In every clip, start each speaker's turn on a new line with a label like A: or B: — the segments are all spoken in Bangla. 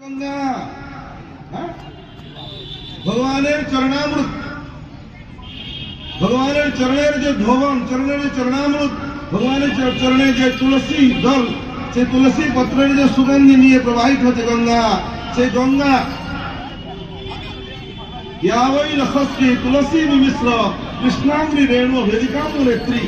A: গঙ্গা হ্যাঁ? ভগবানের চরণামৃত ভগবানের চরণের যে ধোবন চরণের যে চরণামৃত ভগবানের চর- চরণে যে তুলসী দল সেই তুলসী পত্রের যে সুগন্ধি নিয়ে প্রবাহিত হচ্ছে গঙ্গা সেই গঙ্গা ইয়াবৈ রসস্তি তুলসী মিশ্র কৃষ্ণাঙ্গি রেণু ভেদিকাম নেত্রী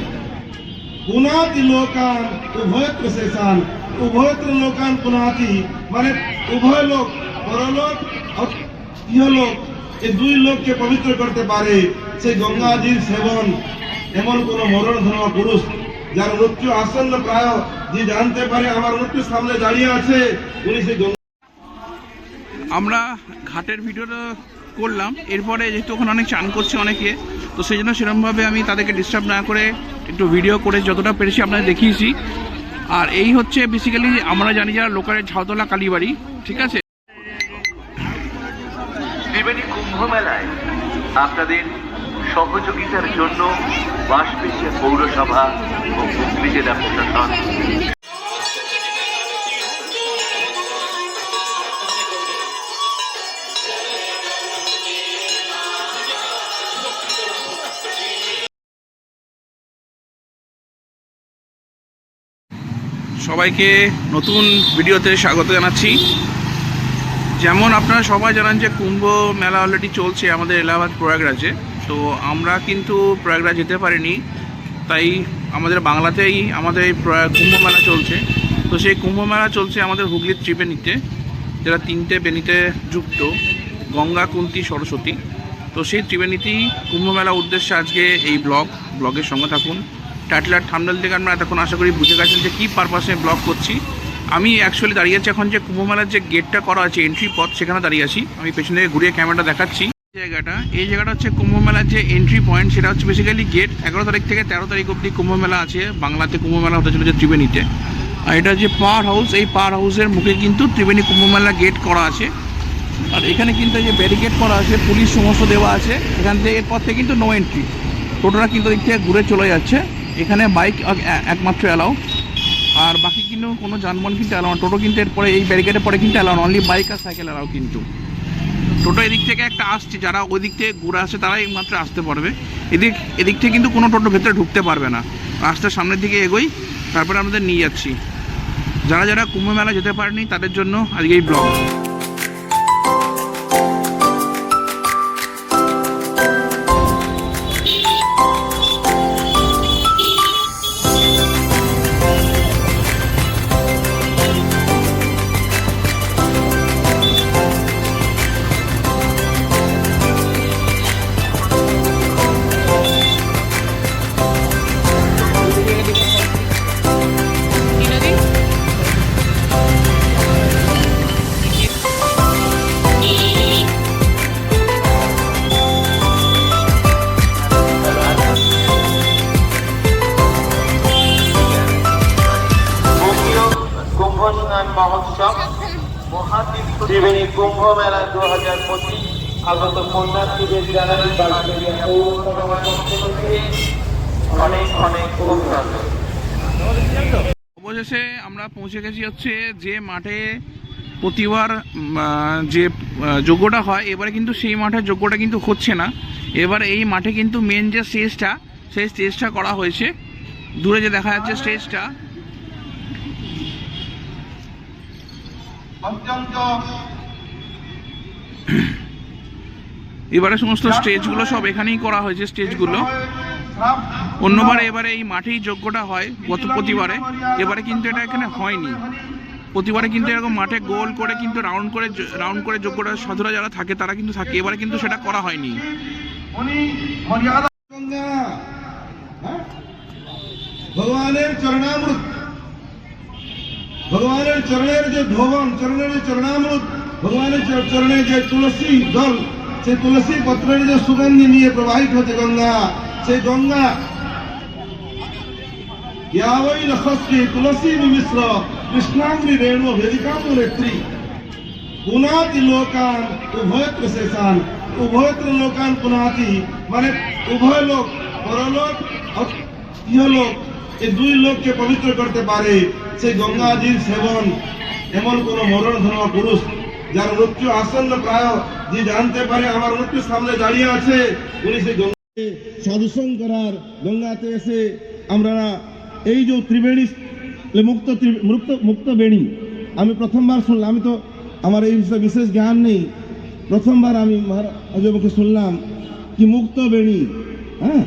A: পুনাতি লোকান উভয়ত্র শেষান উভয়ত্র লোকান পুনাতি। মানে উভয় লোক, পরলোক ইহলোক এই দুই লোককে পবিত্র করতে পারে। সেই গঙ্গাজির সেবন এমন কোন মরণ ধর্ম পুরুষ, যার মৃত্যু আসন্ন প্রায় যে জানতে পারে, আমার মৃত্যু সামনে দাঁড়িয়ে আছে, উনি সেই গঙ্গা
B: আমরা ঘাটের ভিডিওটা করলাম। এরপরে যেহেতু ওখানে অনেক চান করছে অনেকে, তো সেই জন্য সেরকমভাবে আমি তাদেরকে ডিস্টার্ব না করে একটু ভিডিও করে যতটা পেরেছি আপনাদের দেখিয়েছি। আর এই হচ্ছে বেসিক্যালি আমরা জানি যারা লোকালের ঝাউতলা কালীবাড়ি, ঠিক আছে?
C: ত্রিবেণী কুম্ভ মেলায় আপনাদের সহযোগিতার জন্য বাঁশবেশিয়া পৌরসভা ও হুগলি প্রশাসন।
B: সবাইকে নতুন ভিডিওতে স্বাগত জানাচ্ছি। যেমন আপনারা সবাই জানান যে কুম্ভ মেলা অলরেডি চলছে আমাদের এলাহাবাদ প্রয়াগরাজে। তো আমরা কিন্তু প্রয়াগরাজ যেতে পারিনি। তাই আমাদের বাংলাতেই আমাদের এই কুম্ভ মেলা চলছে। তো সেই কুম্ভ মেলা চলছে আমাদের হুগলির ত্রিবেণীতে যারা তিনটে বেণীতে যুক্ত, গঙ্গা, কুন্তি, সরস্বতী। তো সেই ত্রিবেণীতেই কুম্ভ মেলা উদ্দেশ্যে আজকে এই ব্লগ, ব্লগের সঙ্গে থাকুন। টাইটেল আর থামনেল থেকে আমরা এতক্ষণ আশা করি বুঝে গেছেন যে কী পারপাসে ব্লগ করছি। আমি অ্যাকচুয়ালি দাঁড়িয়ে আছি এখন যে কুম্ভমেলার যে গেটটা করা আছে এন্ট্রি পথ, সেখানে দাঁড়িয়ে আছি। আমি পেছন থেকে ঘুরিয়ে ক্যামেরাটা দেখাচ্ছি। জায়গাটা, এই জায়গাটা হচ্ছে কুম্ভমেলার যে এন্ট্রি পয়েন্ট সেটা হচ্ছে বেসিক্যালি গেট এগারো তারিখ থেকে তেরো তারিখ অবধি কুম্ভমেলা আছে। বাংলাতে কুম্ভ মেলা হতে চলেছে ত্রিবেণীতে। আর এটা যে পাওয়ার হাউস এই পাওয়ার হাউসের মুখে কিন্তু ত্রিবেণী কুম্ভমেলা গেট করা আছে। আর এখানে কিন্তু যে ব্যারিকেড করা আছে, পুলিশ সমস্ত দেওয়া আছে। এখান থেকে, এরপর থেকে কিন্তু নো এন্ট্রি টোটোরা কিন্তু দিক থেকে ঘুরে চলে যাচ্ছে। এখানে বাইক একমাত্র অ্যালাউ। আর বাকি কিন্তু কোনো যানবাহন কিন্তু অ্যালাউ টোটো কিন্তু এরপরে এই ব্যারিকেডের পরে কিন্তু অ্যালাউ অনলি বাইক আর সাইকেল অ্যালাউ কিন্তু। টোটো এদিক থেকে একটা আসছে। যারা ওই দিক থেকে ঘুরে আসে, তারাই একমাত্র আসতে পারবে। এদিক এদিক থেকে কিন্তু কোনো টোটো ভেতরে ঢুকতে পারবে না। রাস্তার সামনের দিকে এগোই, তারপরে আমাদের নিয়ে যাচ্ছি। যারা যারা কুম্ভ মেলা যেতে পারেনি, তাদের জন্য আজকে এই ব্লগ।
D: আগত জানাই পৌরসভার পক্ষ থেকে অনেক অনেক অভিনন্দন।
B: অবশেষে আমরা পৌঁছে গেছি হচ্ছে যে মাঠে প্রতিবার যে যজ্ঞটা হয় এবারে কিন্তু সেই মাঠে যজ্ঞটা কিন্তু হচ্ছে না। এবার এই মাঠে কিন্তু মেন যে স্টেজটা সেই স্টেজটা করা হয়েছে। দূরে যে দেখা যাচ্ছে স্টেজটা
A: অত্যন্ত
B: এবারে সমস্ত স্টেজগুলো সব এখানেই করা হয়েছে, স্টেজগুলো। অন্যবার এবারে এই মাঠেই যজ্ঞটা হয় গত প্রতিবারে। এবারে কিন্তু এটা এখানে হয়নি। প্রতিবারে কিন্তু এরকম মাঠে গোল করে কিন্তু রাউন্ড করে রাউন্ড করে যজ্ঞটা সাধুরা যারা থাকে তারা কিন্তু থাকে। এবারে কিন্তু সেটা করা হয়নি।
A: হ্যাঁ? ভগবানের চরণামৃত। ভগবানের চরণের যে ধোবন চরণের যে চরণামৃত, ভগবানের চর- চরণে যে তুলসী দল সেই তুলসী পত্রের যে সুগন্ধি নিয়ে প্রবাহিত হচ্ছে গঙ্গা, সেই গঙ্গা রসস্তি তুলসী রেণু নেত্রী পুনাতি লোকান উভয়ত্র শেষান উভয়ত্র লোকান পুনাতি মানে উভয় লোক, পরলোক এই দুই লোককে পবিত্র করতে পারে। সেই গঙ্গাজির সেবন, এমন কোন মরণ ধর্ম পুরুষ যার মৃত্যু আসন্ন প্রায়, যে জানতে পারে আমার মৃত্যু সামনে দাঁড়িয়ে আছে, উনি সেই গঙ্গাকে সদূষণ করার গঙ্গাতে এসে আমরা এই যে ত্রিবেণী মুক্ত মুক্ত মুক্ত বেণী, আমি প্রথমবার শুনলাম, আমি তো আমার এই বিষয়ে বিশেষ জ্ঞান নেই। প্রথমবার আমি মহারাজ শুনলাম কি মুক্ত বেণী হ্যাঁ?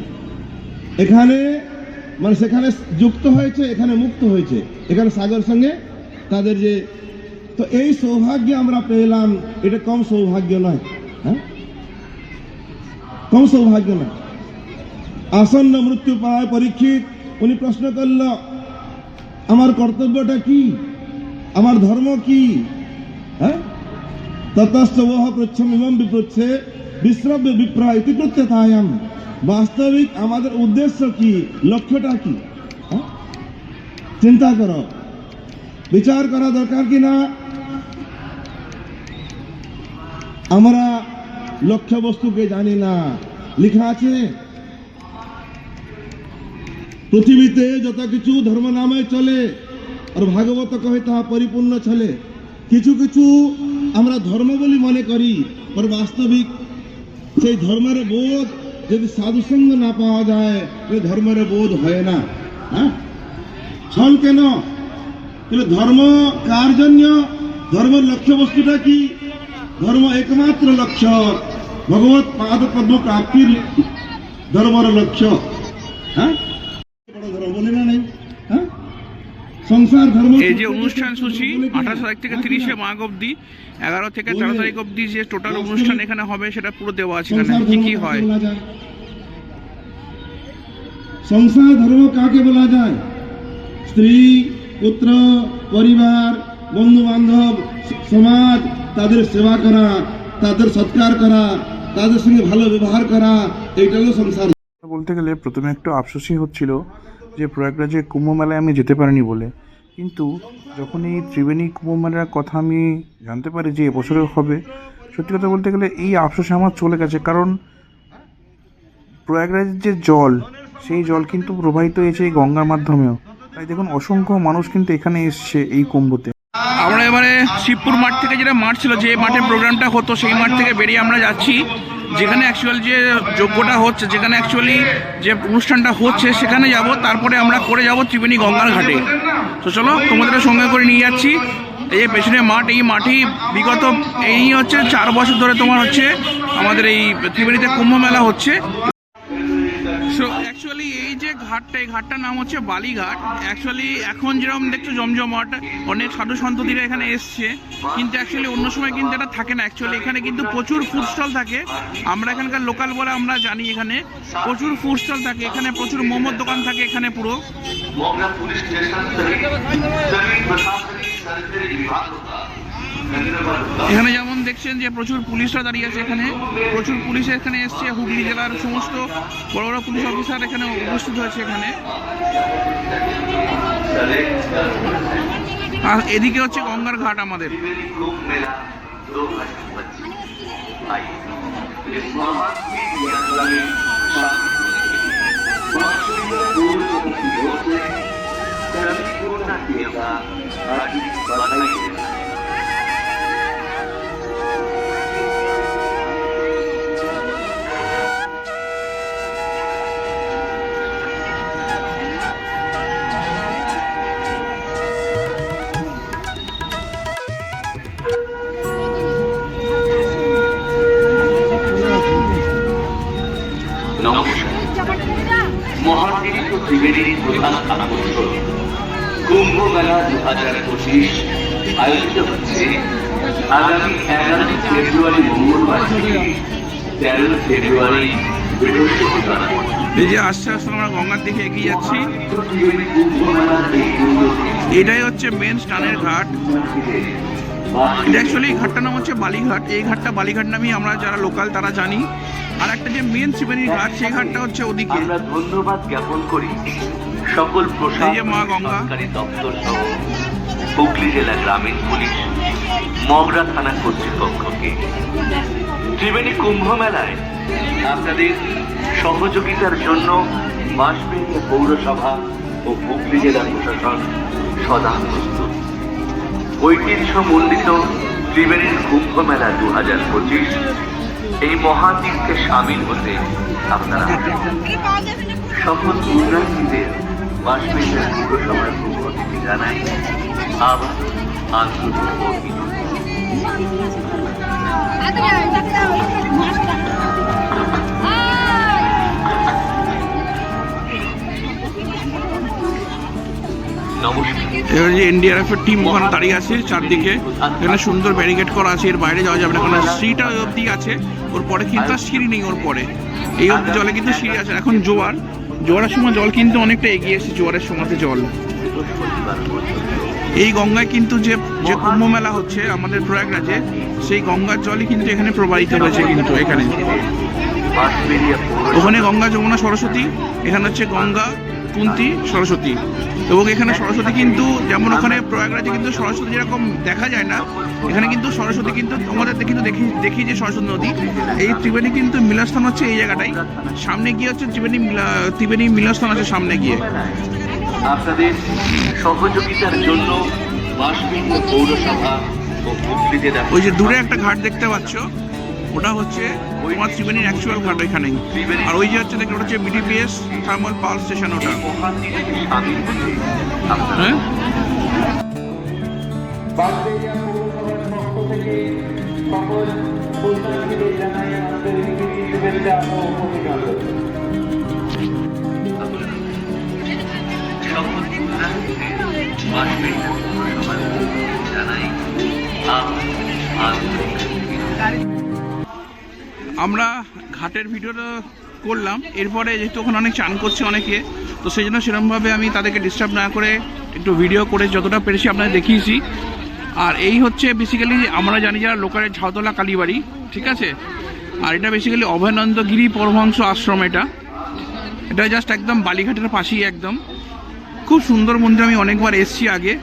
A: এখানে মানে সেখানে যুক্ত হয়েছে, এখানে মুক্ত হয়েছে। এখানে সাগর সঙ্গে তাদের যে তো এই সৌভাগ্য আমরা পেলাম, এটা কম সৌভাগ্য নয় হ্যাঁ? কম সৌভাগ্য নয়। আসন্ন মৃত্যু পায় পরীক্ষিত, উনি প্রশ্ন করল, আমার কর্তব্যটা কি? আমার ধর্ম কি? হ্যাঁ? ততস্থ ওহ পৃচ্ছম ইমম বিপৃচ্ছে বিশ্রব্য বিপ্রা ইতি প্রত্যতায়াম বাস্তবিক আমাদের উদ্দেশ্য কি? লক্ষ্যটা কি? হ্যাঁ? চিন্তা করো। বিচার করা দরকার কি না? আমরা লক্ষ্য বস্তুকে জানি না। লেখা আছে, পৃথিবীতে যত কিছু ধর্ম নামে চলে আর ভাগবত কহে তাহা পরিপূর্ণ চলে। কিছু কিছু আমরা ধর্ম বলি মনে করি আর বাস্তবিক সেই ধর্মের বোধ যদি সাধুসঙ্গ না পাওয়া যায়, তাহলে ধর্মের বোধ হয় না। হ্যাঁ? ছল কেন? তাহলে ধর্ম কার জন্য? ধর্মের লক্ষ্য বস্তুটা কি? ধর্ম একমাত্র লক্ষ্য। ভগবত পাদ পদ্ম প্রাপ্তির ধর্মের লক্ষ্য। হ্যাঁ? বড় ধর্ম বলে না নেই। হ্যাঁ? সংসার ধর্ম
B: এই যে অনুষ্ঠান সূচি আঠাশ তারিখ থেকে তিরিশে মাঘ অবধি এগারো থেকে তেরো তারিখ অবধি যে টোটাল অনুষ্ঠান এখানে হবে সেটা পুরো দেওয়া আছে এখানে। কি কি হয়?
A: সংসার ধর্ম কাকে বলা যায়? স্ত্রী পুত্র পরিবার বন্ধু বান্ধব সমাজ, তাদের সেবা করা, তাদের সৎকার করা, তাদের সঙ্গে ভালো ব্যবহার করা এইটা হলো সংসার
B: বলতে গেলে প্রথমে একটু আফসোসই হচ্ছিল যে প্রয়াগরাজে কুম্ভ মেলায় আমি যেতে পারিনি বলে। কিন্তু যখন এই ত্রিবেণী কুম্ভ মেলার কথা আমি জানতে পারি যে এবছরেও হবে, সত্যি কথা বলতে গেলে এই আফসোসে আমার চলে গেছে। কারণ প্রয়াগরাজের যে জল, সেই জল কিন্তু প্রবাহিত হয়েছে এই গঙ্গার মাধ্যমেও। তাই দেখুন, অসংখ্য মানুষ কিন্তু এখানে এসছে এই কুম্ভতে। আমরা এবারে শিবপুর মাঠ থেকে যেটা মাঠ ছিল, যে মাঠে প্রোগ্রামটা হতো, সেই মাঠ থেকে বেরিয়ে আমরা যাচ্ছি। যেখানে অ্যাকচুয়াল যে যোগ্যটা হচ্ছে, যেখানে অ্যাকচুয়ালি যে অনুষ্ঠানটা হচ্ছে, সেখানে যাব। তারপরে আমরা করে যাব ত্রিবেণী গঙ্গার ঘাটে। তো চলো, তোমাদের সঙ্গে করে নিয়ে যাচ্ছি। এই যে পেছনে মাঠ, এই মাঠেই বিগত এই হচ্ছে চার বছর ধরে তোমার হচ্ছে আমাদের এই ত্রিবেণীতে কুম্ভ মেলা হচ্ছে। অ্যাকচুয়ালি এই যে ঘাটটা, এই ঘাটটার নাম হচ্ছে বালিঘাট। অ্যাকচুয়ালি এখন যেরকম দেখছ জমজমাট, অনেক সাধু সন্ততিরা এখানে এসছে। কিন্তু অ্যাকচুয়ালি অন্য সময় কিন্তু এটা থাকে না। অ্যাকচুয়ালি এখানে কিন্তু প্রচুর ফুড স্টল থাকে। আমরা এখানকার লোকাল বলে আমরা জানি এখানে। প্রচুর ফুড স্টল থাকে। এখানে প্রচুর মোমোর দোকান থাকে এখানে পুরো।
C: পুলিশ স্টেশন
B: এখানে যেমন দেখছেন যে প্রচুর পুলিশরা দাঁড়িয়ে আছে এখানে। প্রচুর পুলিশ এখানে এসছে, হুগলি জেলার সমস্ত বড় বড় পুলিশ অফিসার এখানে উপস্থিত হয়েছে এখানে। আর এদিকে হচ্ছে গঙ্গার ঘাট আমাদের।
C: আচ্ছা। কুম্ভ মেলা দু হাজার পঁচিশ আয়োজিত হচ্ছে আগামী এগারোই ফেব্রুয়ারি মঙ্গলবার থেকে ফেব্রুয়ারি বৃহস্পতিবার।
B: এই যে আস্তে আস্তে আমরা গঙ্গার দিকে এগিয়ে যাচ্ছি। এটাই হচ্ছে মেন স্টানের ঘাট। এটা অ্যাকচুয়ালি এই ঘাটটার নাম হচ্ছে বালিঘাট। এই ঘাটটা বালিঘাট নামেই আমরা যারা লোকাল তারা জানি। আর একটা যে মেন ত্রিবেণীর ঘাট সেই ঘাটটা হচ্ছে ওদিকে।
C: আমরা ধন্যবাদ জ্ঞাপন করি। সকল প্রশাসন
B: এই যে মা গঙ্গা।
C: সরকারি দপ্তর সহ হুগলি জেলা গ্রামীণ পুলিশ মগরা থানা কর্তৃপক্ষকে ত্রিবেণী কুম্ভ মেলায় আপনাদের সহযোগিতার জন্য বাঁশবেড়িয়া পৌরসভা ও হুগলি জেলা প্রশাসন সদা প্রস্তুত ঐতিহ্য মণ্ডিত ত্রিবেণীর কুম্ভ মেলা দু হাজার পঁচিশ এই মহাতীর্থে সামিল হতে আপনারা সকল পুণ্যার্থীদের অভিনন্দন নমস্কার
B: এবার যে টিম ওখানে দাঁড়িয়ে আছে চারদিকে। এখানে সুন্দর ব্যারিকেড করা আছে, এর বাইরে যাওয়া যাবে না, কারণ সিটা অবধি আছে, ওর পরে কিন্তু সিঁড়ি নেই ওর পরে। এই অবধি জলে কিন্তু সিঁড়ি আছে, এখন জোয়ার। জোয়ারের সময় জল কিন্তু অনেকটা এগিয়ে এসেছে, জোয়ারের সময়তে জল। এই গঙ্গায় কিন্তু যে যে কুম্ভ মেলা হচ্ছে আমাদের প্রয়াগরাজে, সেই গঙ্গার জলই কিন্তু এখানে প্রবাহিত হয়েছে কিন্তু এখানে। ওখানে গঙ্গা যমুনা সরস্বতী, এখানে হচ্ছে গঙ্গা কুন্তি সরস্বতী। এবং এখানে সরস্বতী কিন্তু যেমন ওখানে প্রয়াগরাজে কিন্তু সরস্বতী যেরকম দেখা যায় না এখানে কিন্তু সরস্বতী কিন্তু আমাদের কিন্তু দেখি দেখি যে সরস্বতী নদী। এই ত্রিবেণী কিন্তু মিলস্থান হচ্ছে এই জায়গাটাই। সামনে গিয়ে হচ্ছে ত্রিবেণী মিলা- ত্রিবেণী মিলস্থান আছে সামনে গিয়ে।
C: আপনাদের সহযোগিতার জন্য বাঁশবেড়িয়া পৌরসভা
B: ওই যে দূরে একটা ঘাট দেখতে পাচ্ছ। ওটা হচ্ছে তোমার ত্রিবেণীর অ্যাকচুয়াল ঘাট ওইখানেই আর ওই যে হচ্ছে দেখো ওটা হচ্ছে বিডিপিএস থার্মাল পাওয়ার স্টেশন ওটা।
C: সামিল
B: হ্যাঁ?
D: জানাই
C: আন্তরিক
B: আমরা ঘাটের ভিডিওটা করলাম। এরপরে যেহেতু ওখানে অনেক চান করছে অনেকে, তো সেই জন্য সেরকমভাবে আমি তাদেরকে ডিস্টার্ব না করে একটু ভিডিও করে যতটা পেরেছি আপনাদের দেখিয়েছি। আর এই হচ্ছে বেসিক্যালি আমরা জানি যারা লোকালের ঝাউতলা কালীবাড়ি, ঠিক আছে? আর এটা বেসিক্যালি অভয়ানন্দগিরি পরমহংস আশ্রম এটা। এটা জাস্ট একদম বালিঘাটের পাশেই একদম। খুব সুন্দর মন্দির, আমি অনেকবার এসছি আগে।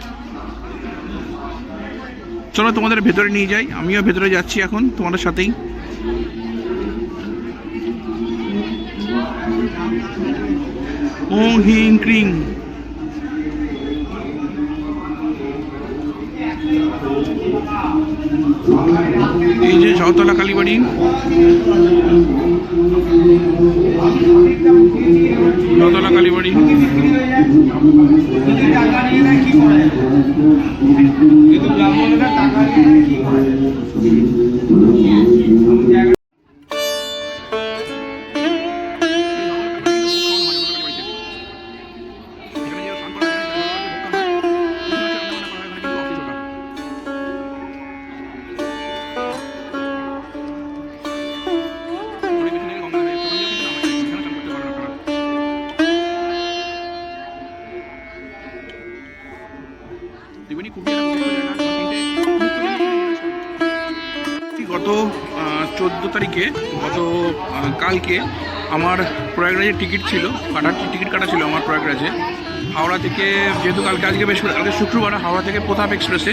B: চলো তোমাদের ভেতরে নিয়ে যাই, আমিও ভেতরে যাচ্ছি এখন তোমাদের সাথেই। ওং হিং ক্রিং এই যে সাউতলা কালীবাড়ি সাউতলা কালীবাড়ি গত কালকে আমার প্রয়াগরাজের টিকিট ছিল, কাটার টিকিট কাটা ছিল আমার প্রয়াগরাজে। হাওড়া থেকে যেহেতু কালকে, আজকে বেশ কালকে শুক্রবার, হাওড়া থেকে প্রতাপ এক্সপ্রেসে।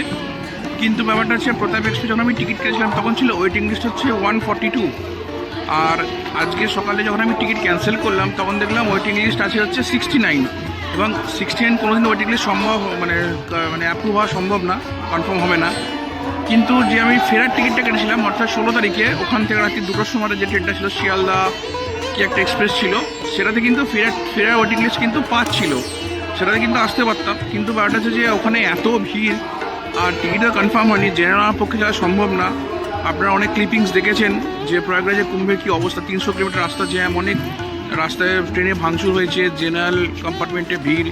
B: কিন্তু ব্যাপারটা হচ্ছে প্রতাপ এক্সপ্রেস যখন আমি টিকিট কেটেছিলাম, তখন ছিল ওয়েটিং লিস্ট হচ্ছে ওয়ান ফর্টি টু আর আজকে সকালে যখন আমি টিকিট ক্যান্সেল করলাম, তখন দেখলাম ওয়েটিং লিস্ট আছে হচ্ছে সিক্সটি নাইন এবং সিক্সটি নাইন কোনোদিন ওয়েটিং লিস্ট সম্ভব মানে মানে অ্যাপ্রুভ হওয়া সম্ভব না কনফার্ম হবে না। কিন্তু যে আমি ফেরার টিকিটটা কেটেছিলাম, অর্থাৎ ষোলো তারিখে, ওখান থেকে রাত্রি দুটোর সময় যে ট্রেনটা ছিল, শিয়ালদা কি একটা এক্সপ্রেস ছিল, সেটাতে কিন্তু ফেরার ফেরার ওয়েটিং লিস্ট কিন্তু পাঁচ ছিল সেটাতে কিন্তু আসতে পারতাম, কিন্তু ব্যাপারটা হচ্ছে যে ওখানে এত ভিড়, আর টিকিটও কনফার্ম হয়নি জেনে নেওয়ার পক্ষে যাওয়া সম্ভব না। আপনারা অনেক ক্লিপিংস দেখেছেন, যে প্রয়াগরাজে কুম্ভের কী অবস্থা, তিনশো কিলোমিটার রাস্তা জ্যাম, অনেক রাস্তায় ট্রেনে ভাঙচুর হয়েছে জেনারেল কম্পার্টমেন্টে ভিড়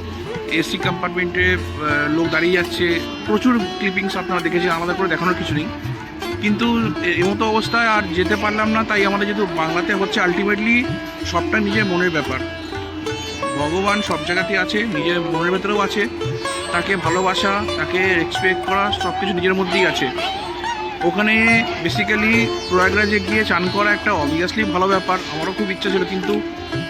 B: এসি কম্পার্টমেন্টে লোক দাঁড়িয়ে যাচ্ছে। প্রচুর ক্লিপিংস আপনারা দেখেছেন, আমাদের করে দেখানোর কিছু নেই। কিন্তু এমতো অবস্থায় আর যেতে পারলাম না, তাই আমাদের যেহেতু বাংলাতে হচ্ছে আলটিমেটলি সবটা নিজের মনের ব্যাপার। ভগবান সব জায়গাতে আছে, নিজের মনের ভেতরেও আছে। তাকে ভালোবাসা, তাকে রেসপেক্ট করা সব কিছু নিজের মধ্যেই আছে। ওখানে বেসিক্যালি প্রয়াগরাজে গিয়ে চান করা একটা অবভিয়াসলি ভালো ব্যাপার। আমারও খুব ইচ্ছা ছিল কিন্তু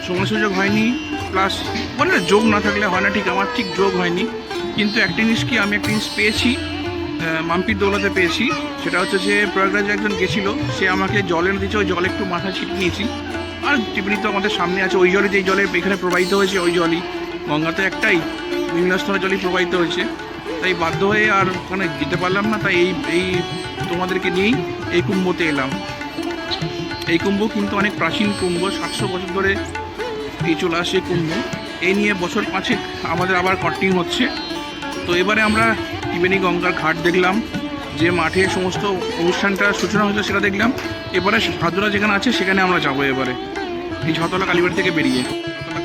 B: সময় সুযোগ হয়নি। প্লাস বলে না, যোগ না থাকলে হয় না ঠিক আমার ঠিক যোগ হয়নি। কিন্তু একটা জিনিস কি আমি একটা জিনিস পেয়েছি মাম্পির দৌলতে পেয়েছি। সেটা হচ্ছে যে প্রয়াগরাজে একজন গেছিল সে আমাকে জল এনে দিয়েছে ওই জল একটু মাথা ছিটিয়ে নিয়েছি। আর টিপনি তো আমাদের সামনে আছে ওই জলে যেই জলে এখানে প্রবাহিত হয়েছে ওই জলই। গঙ্গা তো একটাই বিভিন্ন স্তরের জলই প্রবাহিত হয়েছে। তাই বাধ্য হয়ে আর ওখানে যেতে পারলাম না, তাই এই এই তোমাদেরকে নিয়েই এই কুম্ভতে এলাম। এই কুম্ভ কিন্তু অনেক প্রাচীন কুম্ভ, সাতশো বছর ধরে এই চলে আসে কুম্ভ। এই নিয়ে বছর পাঁচেক আমাদের আবার কন্টিনিউ হচ্ছে। তো এবারে আমরা ত্রিবেণী গঙ্গার ঘাট দেখলাম, যে মাঠে সমস্ত অনুষ্ঠানটার সূচনা হয়েছে সেটা দেখলাম। এবারে সাধুরা যেখানে আছে সেখানে আমরা যাব এবারে। এই ঝতলা কালীবাড়ি থেকে বেরিয়ে।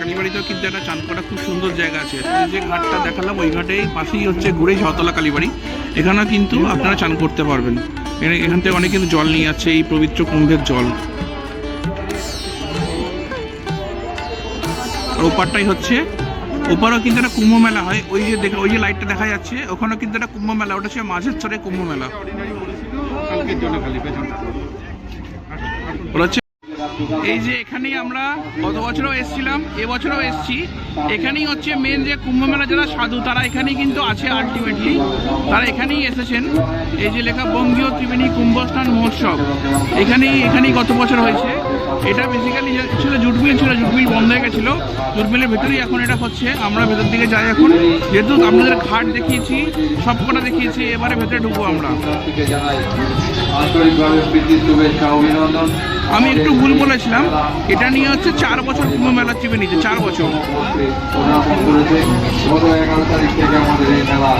B: ঝতলা কালীবাড়িতেও কিন্তু একটা চান করা খুব সুন্দর জায়গা আছে। যে ঘাটটা দেখালাম, ওই ঘাটেই পাশেই হচ্ছে ঘুরে ঝতলা কালীবাড়ি। এখানেও কিন্তু আপনারা চান করতে পারবেন। এখান থেকে অনেক কিন্তু জল নিয়ে যাচ্ছে এই পবিত্র কুম্ভের জল। আর ওপারটাই হচ্ছে, ওপারও কিন্তু একটা কুম্ভ মেলা হয়। ওই যে দেখা ওই যে লাইটটা দেখা যাচ্ছে, ওখানেও কিন্তু একটা কুম্ভ মেলা, ওটা হচ্ছে মাঝের চরে কুম্ভ মেলা। ওটা হচ্ছে এই যে এখানেই আমরা গত বছরও এসেছিলাম এবছরও এসেছি। এখানেই হচ্ছে মেন যে কুম্ভ মেলা যারা সাধু, তারা এখানেই কিন্তু আছে আলটিমেটলি তারা এখানেই এসেছেন। এই যে লেখা বঙ্গীয় ত্রিবেণী কুম্ভস্থান মহোৎসব। এখানেই এখানেই গত বছর হয়েছে। এটা বেসিক্যালি ছিল জুটমিল ছিল জুটমিল বন্ধ হয়ে গেছিল। জুটমিলের ভেতরেই এখন এটা হচ্ছে। আমরা ভেতর দিকে যাই এখন। যেহেতু আপনাদের ঘাট দেখিয়েছি সবকটা দেখিয়েছি, এবারে ভেতরে ঢুকবো আমরা। আমি একটু ভুল বলেছিলাম। এটা নিয়ে হচ্ছে চার বছর কুম্ভ মেলা ত্রিবেণীতে চার বছর।
E: আমাদের এই মেলা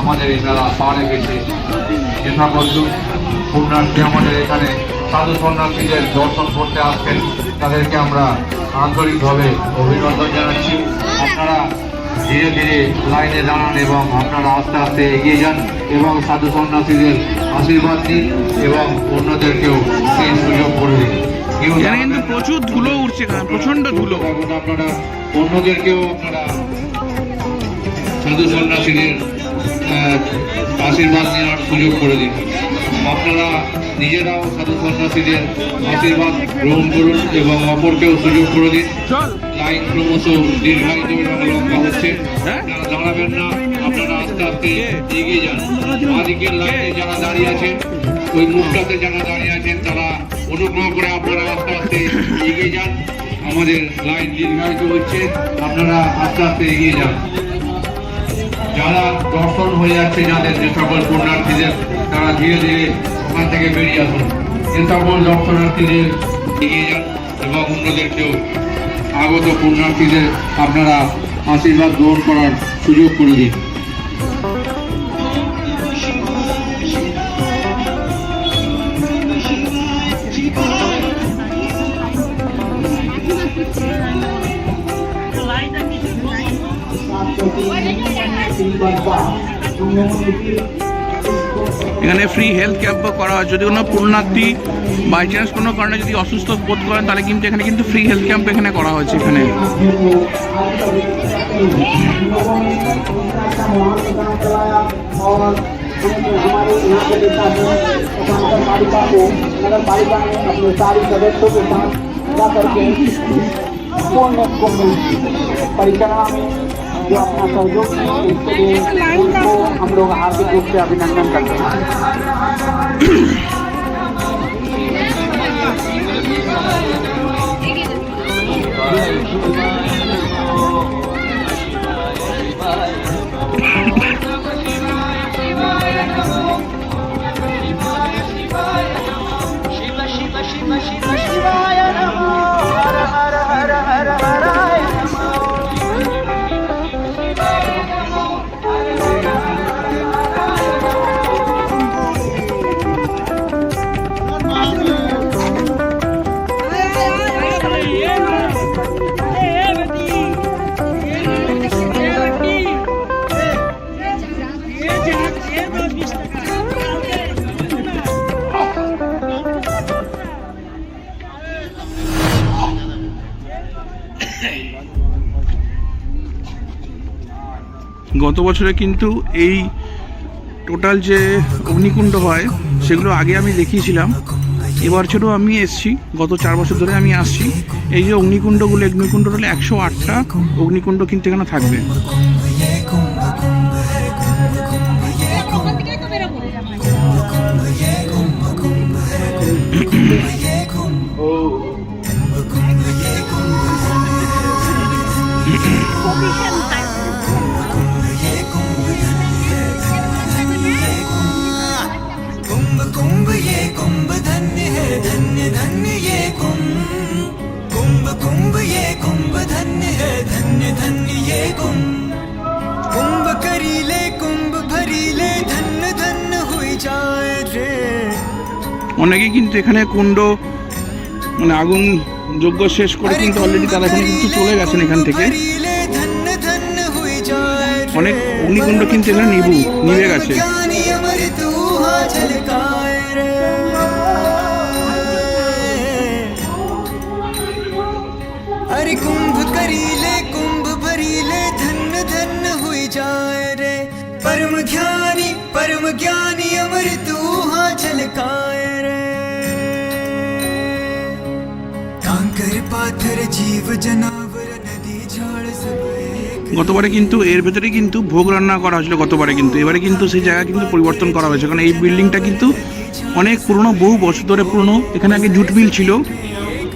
E: আমাদের এই মেলা পা রেখেছে সকল পুণ্যার্থী আমাদের এখানে সাধু সন্ন্যাসীদের দর্শন করতে আসছেন। তাদেরকে আমরা আন্তরিকভাবে অভিনন্দন জানাচ্ছি। আপনারা ধীরে ধীরে লাইনে দাঁড়ান এবং আপনারা আস্তে আস্তে এগিয়ে যান এবং সাধু সন্ন্যাসীদের আশীর্বাদ দিন এবং অন্যদেরকেও সেই সুযোগ করে দিন।
B: এখানে কিন্তু প্রচুর ধুলো উঠছে প্রচণ্ড ধুলো।
E: আপনারা অন্যদেরকেও আপনারা সাধু সন্ন্যাসীদের আশীর্বাদ নেওয়ার সুযোগ করে দিন। আপনারা নিজেরাও সাধু সন্ন্যাসীদের আশীর্বাদ গ্রহণ করুন এবং অপরকেও সুযোগ করে দিন। লাইন ক্রমশ দীর্ঘায়িত এবং লম্বা হচ্ছে।
B: হ্যাঁ?
E: আপনারা দাঁড়াবেন না আপনারা আস্তে আস্তে এগিয়ে যান। বাদিকের লাইনে যারা দাঁড়িয়ে আছেন ওই মুখটাতে যারা দাঁড়িয়ে আছেন তারা অনুগ্রহ করে আপনারা আস্তে আস্তে এগিয়ে যান। আমাদের লাইন দীর্ঘায়িত হচ্ছে। আপনারা আস্তে আস্তে এগিয়ে যান। যারা দর্শন হয়ে যাচ্ছে যাদের যে সকল পুণ্যার্থীদের, তারা ধীরে ধীরে ওখান থেকে বেরিয়ে আসুন। যে সকল দর্শনার্থীদের এগিয়ে যান এবং অন্যদেরকেও আগত পুণ্যার্থীদের আপনারা আশীর্বাদ গ্রহণ করার সুযোগ করে দিন।
B: এখানে ফ্রি হেলথ ক্যাম্পও করা হয় যদি কোনো পুণ্যার্থী বাই চান্স কোনো কারণে যদি অসুস্থ বোধ করেন তাহলে কিন্তু এখানে কিন্তু ফ্রি হেলথ ক্যাম্প এখানে করা হয়েছে এখানে
F: और हमारे यहाँ के नेता हैं तथा नगर पालिका को नगर पालिका ने अपने सारे सदस्यों के साथ जा करके पूर्ण कुंभ परिक्रमा में जो अपना सहयोग किया इसके लिए उनको हम लोग हार्दिक रूप से अभिनंदन करते हैं
B: গত বছরে কিন্তু এই টোটাল যে অগ্নিকুণ্ড হয়, সেগুলো আগে আমি দেখিয়েছিলাম। এবার এবছরও আমি এসছি, গত চার বছর ধরে আমি আসছি। এই যে অগ্নিকুণ্ডগুলো, অগ্নিকুণ্ড হলে একশো আটটা অগ্নিকুণ্ড কিন্তু এখানে থাকবে। অনেকেই কিন্তু এখানে কুণ্ড মানে আগুন যজ্ঞ শেষ করে কিন্তু অলরেডি তারা এখানে কিন্তু চলে গেছেন এখান থেকে অনেক অগ্নিকুণ্ড কিন্তু এখানে নিবু নিভে গেছে
G: अरे कुंभ करीले कुंभ भरीले धन्य धन्य हुई जाए रे परम ज्ञानी परम ज्ञानी
B: গতবারে কিন্তু এর ভেতরে কিন্তু ভোগ রান্না করা হয়েছিল গতবারে কিন্তু। এবারে কিন্তু সেই জায়গা কিন্তু পরিবর্তন করা হয়েছে। কারণ এই বিল্ডিংটা কিন্তু অনেক পুরনো বহু বছর ধরে পুরনো। এখানে আগে জুট মিল ছিল।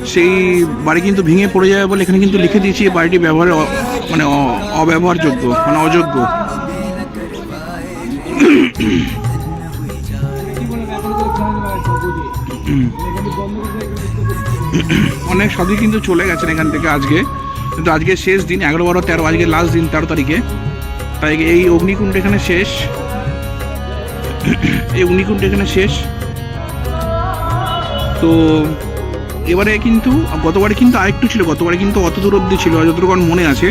B: সেই বাড়ি কিন্তু ভেঙে পড়ে যাবে বলে এখানে কিন্তু লিখে দিয়েছি। এই বাড়িটি ব্যবহারে অ- মানে অ- অব্যবহারযোগ্য মানে অযোগ্য। অনেক সাধু কিন্তু চলে গেছেন এখান থেকে আজকে। কিন্তু আজকে শেষ দিন, এগারো, বারো, তেরো, আজকে লাস্ট দিন, তেরো তারিখে। তাই এই অগ্নিকুণ্ড এখানে শেষ। এই অগ্নিকুণ্ড এখানে শেষ। তো এবারে কিন্তু, গতবারে কিন্তু আরেকটু ছিল, গতবারে কিন্তু অত দূর অব্দি ছিল, যতটুকু মনে আছে।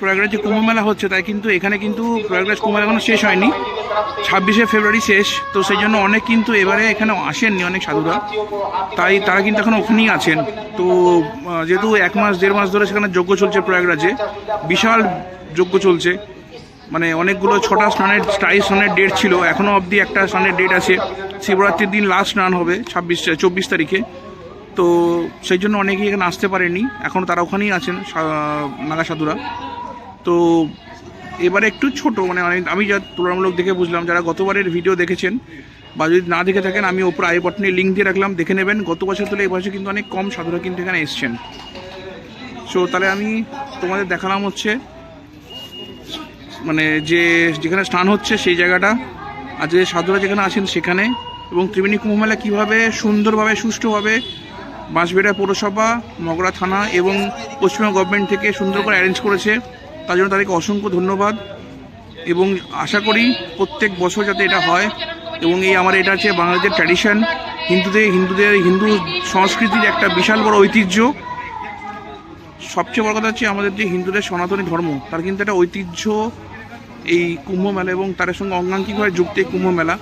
B: প্রয়াগরাজে কুম্ভ মেলা হচ্ছে, তাই কিন্তু এখানে কিন্তু প্রয়াগরাজ কুম্ভ মেলা এখনও শেষ হয়নি। ছাব্বিশে ফেব্রুয়ারি শেষ, তো সেই জন্য অনেক কিন্তু এবারে এখানে আসেননি অনেক সাধুরা। তাই তারা কিন্তু এখন ওখানেই আছেন। তো যেহেতু এক মাস, দেড় মাস ধরে সেখানে যজ্ঞ চলছে প্রয়াগরাজে, বিশাল যজ্ঞ চলছে। মানে অনেকগুলো ছটা স্নানের স্টাই স্নানের ডেট ছিল। এখনও অবধি একটা স্নানের ডেট আছে। শিবরাত্রির দিন লাস্ট স্নান হবে, ছাব্বিশ, চব্বিশ তারিখে। তো, সেই জন্য অনেকেই এখানে আসতে পারেনি। এখন তারা ওখানেই আছেন নাগা সাধুরা। তো এবারে একটু ছোট মানে অনেক, আমি যা তুলনামূলক দেখে বুঝলাম, যারা গতবারের ভিডিও দেখেছেন বা যদি না দেখে থাকেন, আমি ওপর আই বটনে লিঙ্ক দিয়ে রাখলাম, দেখে নেবেন। গত বছর তুলে এই বছর কিন্তু অনেক কম সাধুরা কিন্তু এখানে এসছেন। সো তাহলে আমি তোমাদের দেখালাম হচ্ছে মানে যে যেখানে স্নান হচ্ছে সেই জায়গাটা, আর যে সাধুরা যেখানে আছেন সেখানে, এবং ত্রিবেণী কুম্ভমেলা কীভাবে সুন্দরভাবে, সুষ্ঠুভাবে বাঁশবেড়া পৌরসভা, মগরা থানা এবং পশ্চিমবঙ্গ গভর্নমেন্ট থেকে সুন্দর করে অ্যারেঞ্জ করেছে। তার জন্য তাদেরকে অসংখ্য ধন্যবাদ এবং আশা করি প্রত্যেক বছর যাতে এটা হয় এবং এই আমার এটা হচ্ছে বাংলাদেশের ট্র্যাডিশন হিন্দুদের হিন্দুদের, হিন্দু সংস্কৃতির একটা বিশাল বড় ঐতিহ্য। সবচেয়ে বড় কথা হচ্ছে আমাদের যে হিন্দুদের সনাতনী ধর্ম, তার কিন্তু একটা ঐতিহ্য এই কুম্ভ মেলা এবং তার সঙ্গে অঙ্গাঙ্গিকভাবে যুক্ত এই কুম্ভ মেলা।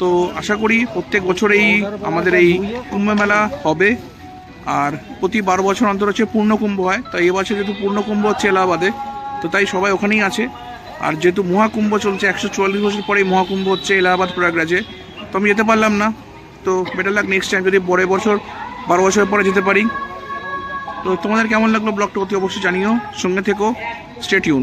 B: তো আশা করি প্রত্যেক বছর এই আমাদের এই কুম্ভ মেলা হবে। আর প্রতি বারো বছর অন্তর হচ্ছে পূর্ণ কুম্ভ হয় তাই এবছর যেহেতু পূর্ণ কুম্ভ হচ্ছে এলাহাবাদে তো তাই সবাই ওখানেই আছে। আর যেহেতু মহাকুম্ভ চলছে, একশো চুয়াল্লিশ বছর পরে মহাকুম্ভ হচ্ছে এলাহাবাদ প্রয়াগরাজে। তো আমি যেতে পারলাম না। তো বেটার লাগ নেক্সট টাইম যদি পরের বছর, বারো বছর পরে যেতে পারি। তো তোমাদের কেমন লাগল ব্লগটা অতি অবশ্যই জানিও। সঙ্গে থেকো স্টেটিউন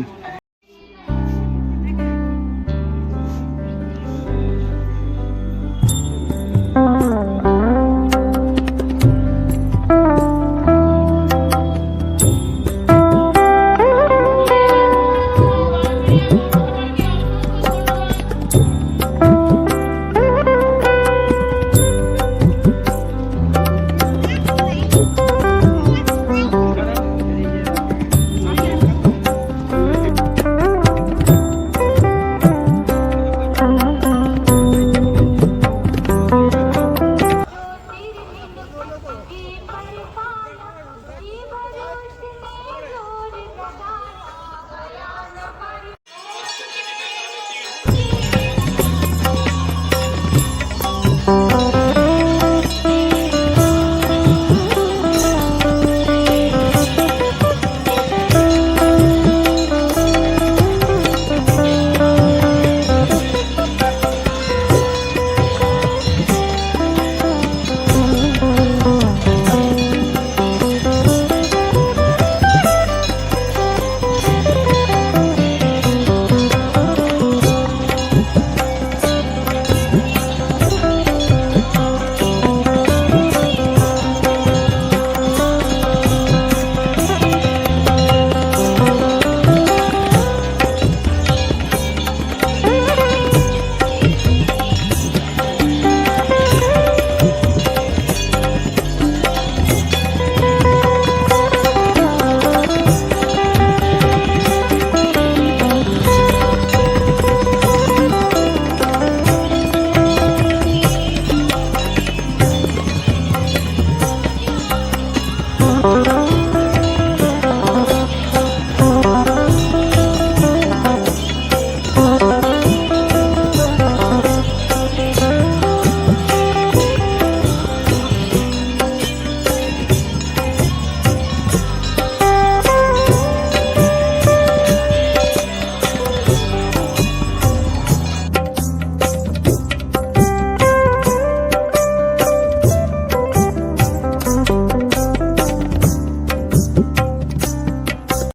H: You.